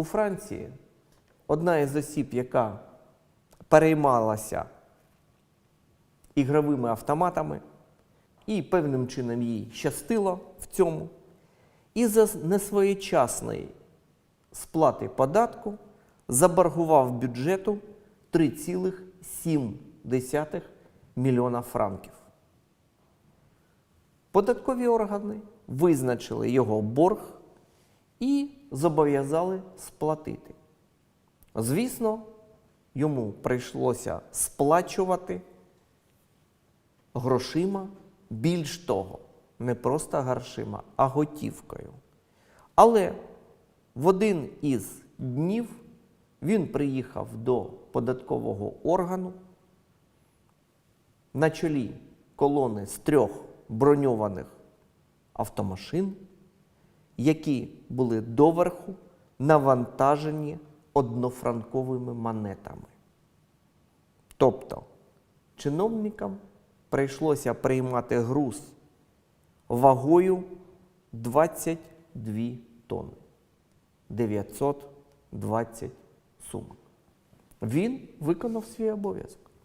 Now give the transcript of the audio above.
у Франції одна із осіб, яка переймалася ігровими автоматами, і певним чином їй щастило в цьому, і за несвоєчасної сплати податку заборгував бюджету 3,7 мільйона франків. Податкові органи визначили його борг і зобов'язали сплатити. Звісно, йому прийшлося сплачувати грошима, більш того, не просто грошима, а готівкою. Але в один із днів він приїхав до податкового органу на чолі колони з трьох броньованих автомашин, які були доверху навантажені однофранковими монетами. Тобто чиновникам прийшлося приймати груз вагою 22 тонни. 920 сумок. Він виконав свій обов'язок.